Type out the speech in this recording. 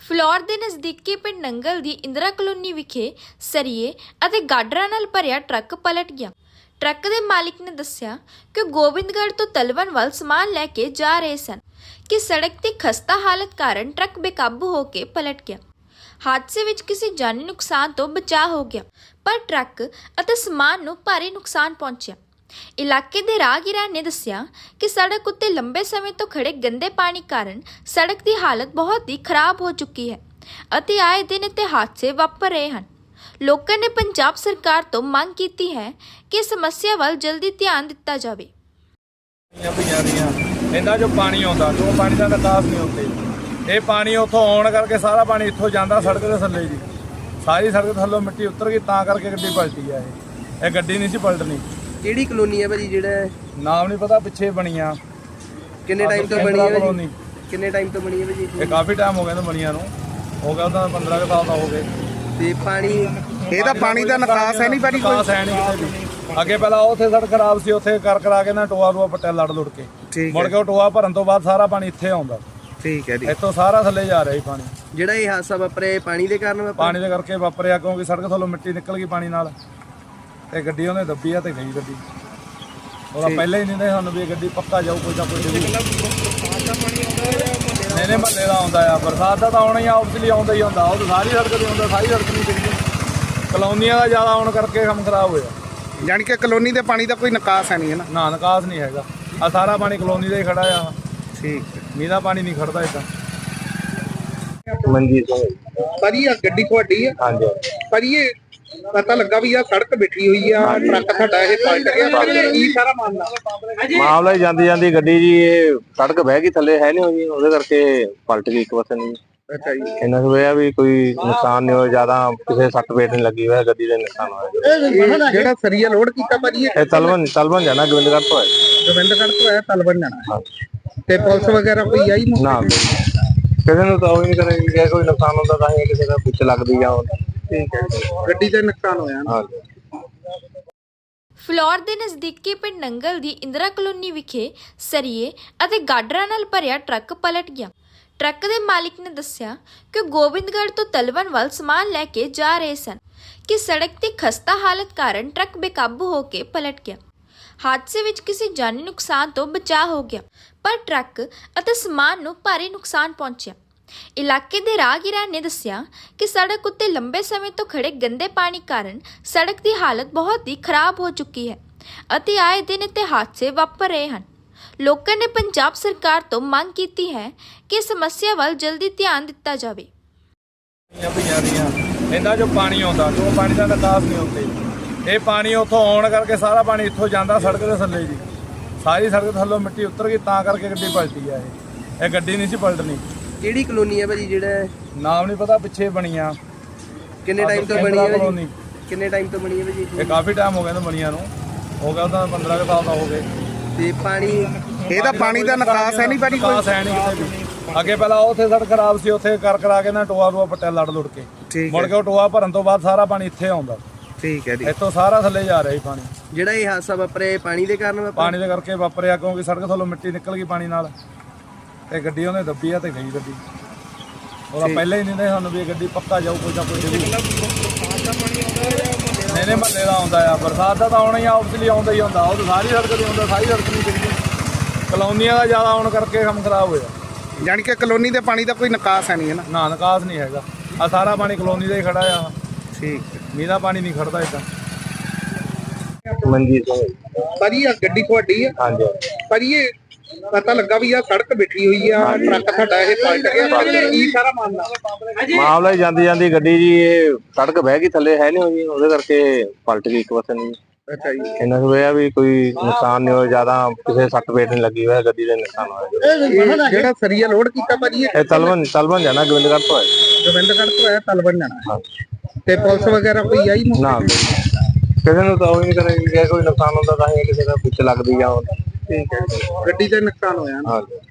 Floor ਦੇ ਨਜ਼ਦੀਕੀ ਪਿੰਡ ਨੰਗਲ ਦੀ ਇੰਦਰਾ ਕਲੋਨੀ ਵਿਖੇ ਸਰੀਏ ਅਤੇ ਗਾਡਰਾਂ ਨਾਲ ਭਰਿਆ ਟਰੱਕ ਪਲਟ ਗਿਆ। ਟਰੱਕ ਦੇ ਮਾਲਕ ਨੇ ਦੱਸਿਆ ਕਿ ਗੋਬਿੰਦਗੜ੍ਹ ਤੋਂ ਤਲਵਣ ਵੱਲ ਸਮਾਨ ਲੈ ਕੇ ਜਾ ਰਹੇ ਸਨ ਕਿ ਸੜਕ ਦੀ ਖਸਤਾ ਹਾਲਤ ਕਾਰਨ ਟਰੱਕ ਬੇਕਾਬੂ ਹੋ ਕੇ ਪਲਟ ਗਿਆ। ਹਾਦਸੇ ਵਿੱਚ ਕਿਸੇ ਜਾਨੀ ਨੁਕਸਾਨ ਤੋਂ ਬਚਾਅ ਹੋ ਗਿਆ, ਪਰ ਟਰੱਕ ਅਤੇ ਸਮਾਨ ਨੂੰ ਭਾਰੀ ਨੁਕਸਾਨ ਪਹੁੰਚਿਆ। ਇਲਾਕੇ ਦੇ ਰਾਹਗੀਰਾਂ ਨੇ ਦੱਸਿਆ ਕਿ ਸੜਕ ਉੱਤੇ ਲੰਬੇ ਸਮੇਂ ਤੋਂ ਖੜੇ ਗੰਦੇ ਪਾਣੀ ਕਾਰਨ ਸੜਕ ਦੀ ਹਾਲਤ ਬਹੁਤ ਹੀ ਖਰਾਬ ਹੋ ਚੁੱਕੀ ਹੈ ਅਤੇ ਆਏ ਦਿਨ ਇੱਥੇ ਹਾਦਸੇ ਵਾਪਰ ਰਹੇ ਹਨ। ਲੋਕਾਂ ਨੇ ਪੰਜਾਬ ਸਰਕਾਰ ਤੋਂ ਮੰਗ ਕੀਤੀ ਹੈ ਕਿ ਇਸ ਸਮੱਸਿਆ ਵੱਲ ਜਲਦੀ ਧਿਆਨ ਦਿੱਤਾ ਜਾਵੇ। ਪਈਆਂ ਪਈਆਂ ਦੀਆਂ। ਇਹਨਾਂ ਚੋਂ ਪਾਣੀ ਆਉਂਦਾ, ਜੋ ਪਾਣੀ ਦਾ ਨਿਕਾਸ ਨਹੀਂ ਹੁੰਦੇ। ਇਹ ਪਾਣੀ ਉੱਥੋਂ ਆਉਣ ਕਰਕੇ ਸਾਰਾ ਪਾਣੀ ਇੱਥੋਂ ਜਾਂਦਾ ਸੜਕ ਦੇ ਥੱਲੇ ਜੀ। ਸਾਰੀ ਸੜਕ ਥੱਲੋਂ ਮਿੱਟੀ ਉਤਰ ਗਈ, ਤਾਂ ਕਰਕੇ ਗੱਡੀ ਪਲਟੀ ਆ ਇਹ। ਇਹ ਗੱਡੀ ਨਹੀਂ ਸੀ ਪਲਟਣੀ। ਕਿਹੜੀ ਕਲੋਨੀ ਹੈ ਭਾਜੀ ਜਿਹੜਾ ਨਾਮ ਨਹੀਂ ਪਤਾ ਪਿੱਛੇ ਬਣੀਆਂ। ਕਿੰਨੇ ਟਾਈਮ ਤੋਂ ਬਣੀ ਹੈ ਕਲੋਨੀ। ਭਾਜੀ? ਕਿੰਨੇ ਟਾਈਮ ਤੋਂ ਬਣੀ ਹੈ ਭਾਜੀ ਇਹ ਕਾਫੀ ਟਾਈਮ ਹੋ ਗਿਆ ਇਹਨੂੰ ਬਣੀਆਂ ਨੂੰ। ਹੋ ਗਿਆ ਉਹਦਾ 15 ਕੁ ਸਾਲ ਦਾ ਹੋ ਗਏ। ਤੇ ਪਾਣੀ ਇਹਦਾ ਪਾਣੀ ਦਾ ਨਿਕਾਸ ਹੈ ਨਹੀਂ ਭਾਜੀ ਕੋਈ? ਨਿਕਾਸ ਹੈ ਨਹੀਂ ਕਿਤੇ ਵੀ ਅੱਗੇ ਪਹਿਲਾਂ ਉੱਥੇ ਸੜਕ ਖਰਾਬ ਸੀ ਉੱਥੇ ਕਰ ਕਰਾ ਕੇ ਨਾ ਟੋਆ ਟੋਆ ਪੱਟਿਆ ਲੜ ਲੁੜ ਕੇ। ਠੀਕ ਮੁੜ ਕੇ ਟੋਆ ਭਰਨ ਤੋਂ ਬਾਅਦ ਸਾਰਾ ਪਾਣੀ ਇੱਥੇ ਆਉਂਦਾ। ਠੀਕ ਹੈ ਜੀ। ਇੱਥੋਂ ਸਾਰਾ ਥੱਲੇ ਜਾ ਰਿਹਾ ਜੀ ਪਾਣੀ। ਜਿਹੜਾ ਇਹ ਹਾਦਸਾ ਵਾਪਰਿਆ ਇਹ ਪਾਣੀ ਦੇ ਕਾਰਨ ਵਾਪਰਿਆ? ਪਾਣੀ ਦੇ ਕਰਕੇ ਵਾਪਰਿਆ ਕਿਉਂਕਿ ਸੜਕ ਥੱਲੋਂ ਮਿੱਟੀ ਨਿਕਲ ਗਈ ਪਾਣੀ ਨਾਲ। ਤੇ ਗੱਡੀ ਉਹਨੇ ਦੱਬੀ ਆ ਤੇ ਗਈ ਗੱਡੀ। ਉਹਦਾ ਪਹਿਲਾਂ ਹੀ ਨਹੀਂ ਨੇ ਸਾਨੂੰ ਵੀ ਇਹ ਗੱਡੀ ਪੱਕਾ ਜਾਊ ਕੋਈ ਨਾ ਕੋਈ ਜ਼ਰੂਰ। ਨਹੀਂ ਨਹੀਂ ਮਹੱਲੇ ਦਾ ਆਉਂਦਾ ਆ ਬਰਸਾਤ ਦਾ ਤਾਂ ਆਉਣਾ ਹੀ ਆ ਆਬਵੀਅਸਲੀ ਆਉਂਦਾ ਹੀ ਹੁੰਦਾ ਉਹ ਤਾਂ ਸਾਰੀ ਸੜਕ ਤੇ ਆਉਂਦਾ ਸਾਰੀ ਸੜਕ ਨਹੀਂ ਦਿਖਦੀ ਕਲੋਨੀਆਂ ਦਾ ਜ਼ਿਆਦਾ ਆਉਣ ਕਰਕੇ ਕੰਮ ਖਰਾਬ ਹੋਇਆ। ਯਾਨੀ ਕਿ ਕਲੋਨੀ ਦੇ ਪਾਣੀ ਦਾ ਕੋਈ ਨਿਕਾਸ ਹੈ ਨਹੀਂ ਹੈ ਨਾ? ਨਾ ਨਿਕਾਸ ਨਹੀਂ ਹੈਗਾ। ਆ ਸਾਰਾ ਪਾਣੀ ਕਲੋਨੀ ਦਾ ਹੀ ਖੜਾ ਆ। ਠੀਕ। ਮੀਂਹ ਦਾ ਪਾਣੀ ਨਹੀਂ ਖੜਦਾ ਇਦਾਂ। ਮਨਜੀਤ ਸਿੰਘ। ਭਾਜੀ ਆ ਗੱਡੀ ਤੁਹਾਡੀ ਹੈ ਹਾਂਜੀ। ਭਾਜੀ ਇਹ ਪਤਾ ਲੱਗਾ ਵੀ ਆ ਸੜਕ ਬਿਠੀ ਹੋਈ ਆ ਟਰੱਕ ਤੁਹਾਡਾ ਇਹ ਪਲਟ ਗਿਆ ਕੀ ਸਾਰਾ ਮਾਮਲਾ। ਮਾਮਲਾ ਹੀ ਜਾਂਦੀ ਜਾਂਦੀ ਗੱਡੀ ਜੀ ਇਹ ਸੜਕ ਬਹਿ ਗਈ ਥੱਲੇ ਹੈ ਨਹੀਂ ਹੋਈ ਉਹਦੇ ਕਰਕੇ ਪਲਟ ਗਈ ਇੱਕ ਪਾਸੇ ਨੂੰ ਅੱਛਾ ਜੀ। ਇਹਨਾਂ ਨੂੰ ਇਹ ਆ ਵੀ ਕੋਈ ਨੁਕਸਾਨ ਨਹੀਂ ਹੋਇਆ ਜ਼ਿਆਦਾ ਕਿਸੇ ਸੱਟ ਪੇਟ ਨਹੀਂ ਲੱਗੀ ਹੋਇਆ ਗੱਡੀ ਦੇ ਨੁਕਸਾਨ ਹੋਇਆ। ਇਹ ਜਿਹੜਾ ਸਰੀਆ ਲੋਡ ਕੀਤਾ ਭਾਜੀ ਇਹ ਇਹ ਤਲਵਨ ਤਲਵਨ ਜਾਣਾ ਗੋਬਿੰਦਗੜ੍ਹ ਤੋਂ ਹੈ ਗੋਬਿੰਦਗੜ੍ਹ ਤੋਂ ਆਇਆ ਤਲਵਣ ਜਾਣਾ ਤੇ ਪੁਲਿਸ ਵਗੈਰਾ ਕੋਈ ਆਈ ਨਹੀਂ ਨਾ ਕਿਸੇ ਨੂੰ ਤਾਂ ਉਹ ਹੀ ਨਹੀਂ ਕਰੇਗੀ ਜੇ ਕੋਈ ਨੁਕਸਾਨ ਹੁੰਦਾ ਤਾਂ ਹੀ ਕਿਸੇ ਦਾ ਵਿੱਚ ਲੱਗਦੀ ਆ ਉਹ ਠੀਕ ਹੈ। ਗੱਡੀ ਦਾ ਨੁਕਸਾਨ ਹੋਇਆ ਨਾ। ਹਾਂਜੀ। ਫਲੋਰ ਦੇ ਨਜ਼ਦੀਕੀ ਪਿੰਡ ਨੰਗਲ ਦੀ ਇੰਦਰਾ ਕਲੋਨੀ ਵਿਖੇ ਸਰੀਏ ਅਤੇ ਗਾਡਰਾਂ ਨਾਲ ਭਰਿਆ ਟਰੱਕ ਪਲਟ ਗਿਆ। ਟਰੱਕ ਦੇ ਮਾਲਕ ਨੇ ਦੱਸਿਆ ਕਿ ਗੋਬਿੰਦਗੜ੍ਹ ਤੋਂ ਤਲਵਣ ਵੱਲ ਸਮਾਨ ਲੈ ਕੇ ਜਾ ਰਹੇ ਸਨ ਕਿ ਸੜਕ ਤੇ ਖਸਤਾ ਹਾਲਤ ਕਾਰਨ ਟਰੱਕ ਬੇਕਾਬੂ ਹੋ ਕੇ ਪਲਟ ਗਿਆ। ਹਾਦਸੇ ਵਿੱਚ ਕਿਸੇ ਜਾਨੀ ਨੁਕਸਾਨ ਤੋਂ ਬਚਾਅ ਹੋ ਗਿਆ ਪਰ ਟਰੱਕ ਅਤੇ ਸਮਾਨ ਨੂੰ ਭਾਰੀ ਨੁਕਸਾਨ ਪਹੁੰਚਿਆ। ਇਲਾਕੇ ਦੇ ਰਾਹਗੀਰਾਂ ਨੇ ਦੱਸਿਆ ਕਿ ਸੜਕ ਉੱਤੇ ਲੰਬੇ ਸਮੇਂ ਤੋਂ ਖੜੇ ਗੰਦੇ ਪਾਣੀ ਕਾਰਨ ਸੜਕ ਦੀ ਹਾਲਤ ਬਹੁਤ ਹੀ ਖਰਾਬ ਹੋ ਚੁੱਕੀ ਹੈ ਅਤੇ ਆਏ ਦਿਨ ਇੱਥੇ ਹਾਦਸੇ ਵਾਪਰ ਰਹੇ ਹਨ। ਲੋਕਾਂ ਨੇ ਪੰਜਾਬ ਸਰਕਾਰ ਤੋਂ ਮੰਗ ਕੀਤੀ ਹੈ ਕਿ ਇਸ ਸਮੱਸਿਆ ਵੱਲ ਜਲਦੀ ਧਿਆਨ ਦਿੱਤਾ ਜਾਵੇ। ਪਈਆਂ ਪਈਆਂ ਦੀਆਂ ਇਹਨਾਂ ਚੋਂ ਪਾਣੀ ਆਉਂਦਾ ਜੋ ਪਾਣੀ ਦਾ ਨਿਕਾਸ ਨਹੀਂ ਹੁੰਦੇ। ਇਹ ਪਾਣੀ ਉੱਥੋਂ ਆਉਣ ਕਰਕੇ ਸਾਰਾ ਪਾਣੀ ਇੱਥੋਂ ਜਾਂਦਾ ਸੜਕ ਦੇ ਥੱਲੇ ਜੀ। ਸਾਰੀ ਸੜਕ ਥੱਲੋਂ ਮਿੱਟੀ ਉਤਰ ਗਈ, ਤਾਂ ਕਰਕੇ ਗੱਡੀ ਪਲਟੀ ਆ ਇਹ। ਇਹ ਗੱਡੀ ਨਹੀਂ ਸੀ ਪਲਟਣੀ। ਕਿਹੜੀ ਕਲੋਨੀ ਹੈ ਭਾਜੀ ਜਿਹੜਾ? ਨਾਮ ਨਹੀਂ ਪਤਾ ਪਿੱਛੇ ਬਣੀਆਂ। ਕਿੰਨੇ ਟਾਈਮ ਤੋਂ ਬਣੀ ਹੈ ਭਾਜੀ। ਕਿੰਨੇ ਟਾਈਮ ਤੋਂ ਬਣੀ ਹੈ ਭਾਜੀ ਇਹ? ਕਾਫੀ ਟਾਈਮ ਹੋ ਗਿਆ ਇਹਨੂੰ ਬਣੀਆਂ ਨੂੰ। ਹੋ ਗਿਆ ਉਹਦਾ 15 ਕੁ ਸਾਲ ਦਾ ਹੋ ਗਏ। ਤੇ ਪਾਣੀ ਇਹਦਾ ਪਾਣੀ ਦਾ ਨਿਕਾਸ ਹੈ ਨਹੀਂ ਭਾਜੀ ਕੋਈ? ਨਿਕਾਸ ਹੈ ਨਹੀਂ ਕਿਤੇ ਵੀ। ਅੱਗੇ ਪਹਿਲਾਂ ਉੱਥੇ ਸੜਕ ਖਰਾਬ ਸੀ ਉੱਥੇ ਕਰ ਕਰਾ ਕੇ ਨਾ ਟੋਆ ਟੋਆ ਪੱਟਿਆ ਲੜ ਲੁੜ ਕੇ। ਠੀਕ ਮੁੜ ਕੇ ਉਹ ਟੋਆ ਭਰਨ ਤੋਂ ਬਾਅਦ ਸਾਰਾ ਪਾਣੀ ਇੱਥੇ ਆਉਂਦਾ। ਠੀਕ ਹੈ ਜੀ। ਇੱਥੋਂ ਸਾਰਾ ਥੱਲੇ ਜਾ ਰਿਹਾ ਜੀ ਪਾਣੀ। ਜਿਹੜਾ ਇਹ ਹਾਦਸਾ ਵਾਪਰਿਆ ਇਹ ਪਾਣੀ ਦੇ ਕਾਰਨ ਵਾਪਰਿਆ? ਪਾਣੀ ਦੇ ਕਰਕੇ ਵਾਪਰਿਆ ਕਿਉਂਕਿ ਸੜਕ ਥੱਲੋਂ ਮਿੱਟੀ ਨਿਕਲ ਗਈ ਪਾਣੀ ਨਾਲ। ਤੇ ਗੱਡੀ ਉਹਨੇ ਦੱਬੀ ਆ ਤੇ ਗਈ ਗੱਡੀ। ਉਹਦਾ ਪਹਿਲਾਂ ਹੀ ਨਹੀਂ ਨੇ ਸਾਨੂੰ ਵੀ ਇਹ ਗੱਡੀ ਪੱਕਾ ਜਾਊ ਕੋਈ ਨਾ ਕੋਈ। ਜ਼ਰੂਰ ਨਹੀਂ ਨਹੀਂ ਮਹੱਲੇ ਦਾ ਆਉਂਦਾ ਆ। ਬਰਸਾਤ ਦਾ ਤਾਂ ਆਉਣਾ ਹੀ ਆ ਆਬਵੀਅਸਲੀ ਆਉਂਦਾ ਹੀ ਹੁੰਦਾ। ਉਹ ਤਾਂ ਸਾਰੀ ਸੜਕ ਤੇ ਆਉਂਦਾ ਸਾਰੀ ਸੜਕ ਨਹੀਂ ਦਿਖਦੀ ਕਲੋਨੀਆਂ ਦਾ ਜ਼ਿਆਦਾ ਆਉਣ ਕਰਕੇ ਕੰਮ ਖਰਾਬ ਹੋਇਆ। ਯਾਨੀ ਕਿ ਕਲੋਨੀ ਦੇ ਪਾਣੀ ਦਾ ਕੋਈ ਨਿਕਾਸ ਹੈ ਨਹੀਂ ਹੈ ਨਾ? ਨਾ ਨਿਕਾਸ ਨਹੀਂ ਹੈਗਾ। ਆ ਸਾਰਾ ਪਾਣੀ ਕਲੋਨੀ ਦਾ ਹੀ ਖੜਾ ਆ। ਠੀਕ। ਮੀਂਹ ਦਾ ਪਾਣੀ ਨਹੀਂ ਖੜਦਾ ਇਦਾਂ। ਮਨਜੀਤ ਸਿੰਘ। ਭਾਜੀ ਆ ਗੱਡੀ ਤੁਹਾਡੀ ਹੈ ਹਾਂਜੀ। ਭਾਜੀ ਇਹ ਪਤਾ ਲੱਗਾ ਵੀ ਆ ਸੜਕ ਬਿਠੀ ਹੋਈ ਆ ਟਰੱਕ ਤੁਹਾਡਾ ਇਹ ਪਲਟ ਗਿਆ ਕੀ ਸਾਰਾ ਮਾਮਲਾ। ਮਾਮਲਾ ਹੀ ਜਾਂਦੀ ਜਾਂਦੀ ਗੱਡੀ ਜੀ ਇਹ ਸੜਕ ਬਹਿ ਗਈ ਥੱਲੇ ਹੈ ਨਹੀਂ ਹੋਈ ਉਹਦੇ ਕਰਕੇ ਪਲਟ ਗਈ ਇੱਕ ਪਾਸੇ ਨੂੰ। ਅੱਛਾ ਜੀ। ਇਹਨਾਂ ਨੂੰ ਇਹ ਆ ਵੀ ਕੋਈ ਨੁਕਸਾਨ ਨਹੀਂ ਹੋਇਆ ਜ਼ਿਆਦਾ ਕਿਸੇ ਸੱਟ ਪੇਟ ਨਹੀਂ ਲੱਗੀ ਹੋਇਆ ਗੱਡੀ ਦੇ ਨੁਕਸਾਨ ਹੋਇਆ। ਇਹ ਜਿਹੜਾ ਸਰੀਆ ਲੋਡ ਕੀਤਾ ਭਾਜੀ ਇਹ? ਇਹ ਤਲਵਨ ਤਲਵਨ ਜਾਣਾ ਗੋਬਿੰਦਗੜ੍ਹ ਤੋਂ ਹੈ ਗੋਬਿੰਦਗੜ੍ਹ ਤੋਂ ਆਇਆ ਤਲਵਣ ਜਾਣਾ। ਤੇ ਪੁਲਿਸ ਵਗੈਰਾ ਕੋਈ ਆਈ ਨਹੀਂ? ਨਾ। ਕਿਸੇ ਨੂੰ ਤਾਂ ਉਹ ਹੀ ਨਹੀਂ ਕਰੇਗੀ ਜੇ ਕੋਈ ਨੁਕਸਾਨ ਹੁੰਦਾ ਤਾਂ ਹੀ ਕਿਸੇ ਦਾ ਵਿੱਚ ਲੱਗਦੀ ਉਹ ਠੀਕ ਹੈ ਗੱਡੀ ਦਾ ਨੁਕਸਾਨ ਹੋਇਆ ਨਾ। ਹਾਂਜੀ।